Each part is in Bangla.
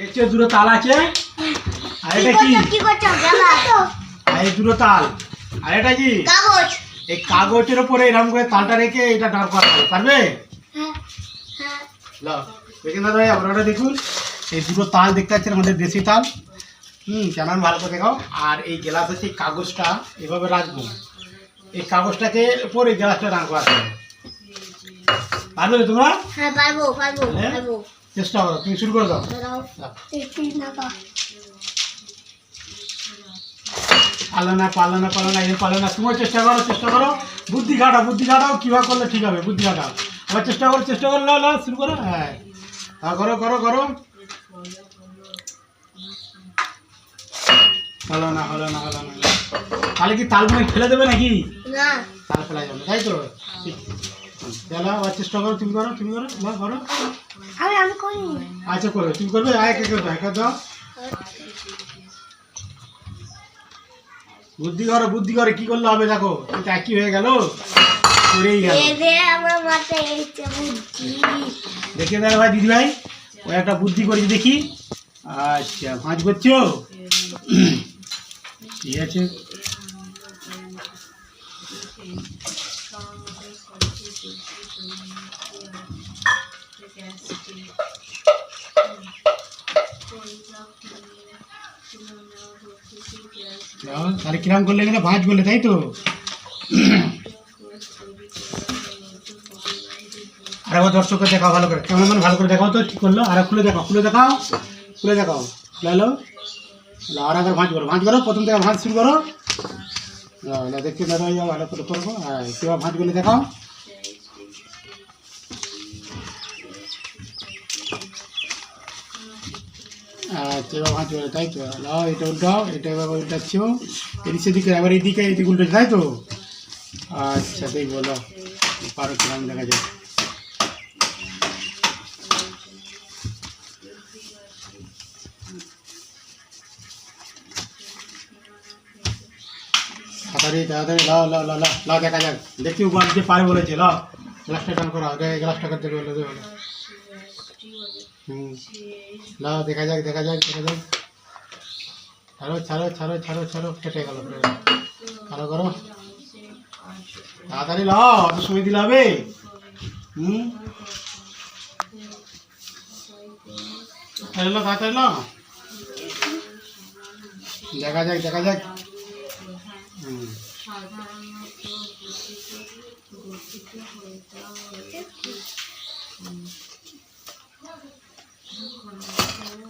দেখছ দুটো তাল আছে? আর এটা কি? কি করছ? গেলা আর এই দুটো তাল। আর এটা কি? কাগজ। এই কাগজের উপরে এরকম করে তালটা রেখে এটা দাঁড় করা হবে পারবে? হ্যাঁ হ্যাঁ। দাদা ভাই আপনারা দেখুন এই দুটো তাল দেখতে পাচ্ছেন আমাদের দেশি তাল। হুম কেমন ভালো করে দেখাও। আর এই গ্লাসে সেই কাগজটা এভাবে রাখব। এই কাগজটাকে উপরে গ্লাসটা হবে। পারবে তোমরা? হ্যাঁ পারব পারব হ্যাঁ? পারব। চেষ্টা করো তুমি শুরু করে দাও। দাঁড়াও দাও। একটু নাকা পারলে না পারলে না পারলে না এই পারলে না তুমিও চেষ্টা করো চেষ্টা করো। বুদ্ধি খাটাও বুদ্ধি খাটাও কীভাবে করলে ঠিক হবে বুদ্ধি খাটাও। আবার চেষ্টা করো চেষ্টা করো লাও লাও শুরু করো। হ্যাঁ। হ্যাঁ করো করো করো। হলো না হলো না হলো না তাহলে কি তালগুলো ফেলে দেবে নাকি? না। তাল ফেলা যাবে তাই তো? চলো আবার চেষ্টা করো তুমি করো তুমি করো করো। আমি আমি করি আচ্ছা করবে তুমি করবে? আয় কে করবে একা দাও। বুদ্ধি করো বুদ্ধি করে কি করলে হবে দেখো। এটা একই হয়ে গেল করেই গেল। দেখে দেয় ভাই দিদি ভাই ওই একটা বুদ্ধি করেছি দেখি। আচ্ছা ভাঁজ করছ? ঠিক আছে। যাও, তাহলে কিরাম করলে গেলে ভাঁজ করলে তাই তো? আর একবার দর্শককে দেখাও ভালো করে। কেমন মানে ভালো করে দেখাও তো কি করল? আর খুলে দেখাও খুলে দেখাও খুলে দেখাও। লালো আর একবার ভাঁজ করো। ভাঁজ করো প্রথম থেকে ভাঁজ শুরু করো। দেখতে দাদা ভালো করে করব। হ্যাঁ কীভাবে ভাঁজ করলে দেখাও। এটা এবার এদিক আবার এইদিকে উল্টেছে তাই তো আচ্ছা কিরম দেখা দেখা যাক দেখি পারে বলেছে লাও গ্লাসটা টান করা গ্লাসটা করতে বলে দেবে লাও দেখা যাক দেখা যাক দেখা যাক। ছাড়ো ছাড়ো ছাড়ো ছাড়ো ছাড়ো কেটে গেল ভালো করো। তাড়াতাড়ি লাও, অত সময় দিলে হবে। হুম। তাড়াতাড়ি তাড়াতাড়ি লাও। দেখা যাক দেখা যাক। হুম।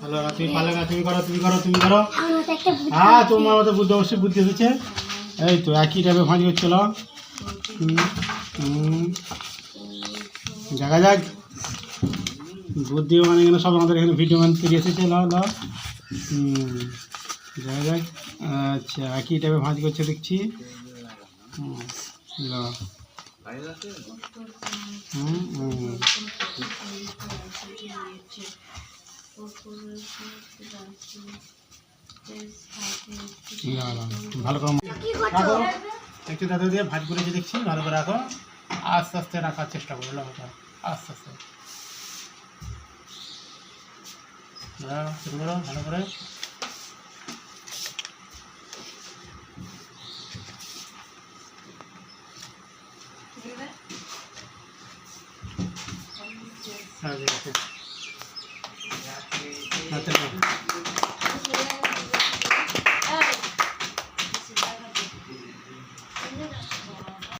হ্যালো তুমি পারলে না তুমি করো তুমি করো তুমি করো। হ্যাঁ তোমার মতো বুদ্ধি অবশ্যই বুদ্ধি এসেছে এই তো একই টাইপে ভাঁজ করছিল দেখা যাক। বুদ্ধি মানে এখানে সব আমাদের এখানে ভিডিও ম্যান পেরিয়ে এসেছে লাও হুম, দেখা যাক। আচ্ছা একই টাইপে ভাঁজ করছে দেখছি। হুম, হুম হুম। ভালো করে রাখো। একটু দাদা দিয়ে ভাজ করেছি দেখছি ভালো করে রাখো। আস্তে আস্তে রাখার চেষ্টা করো লাগাও আস্তে আস্তে। শুরু করো ভালো করে। হ্যাঁ, ঠিক আছে। হাতে নাও।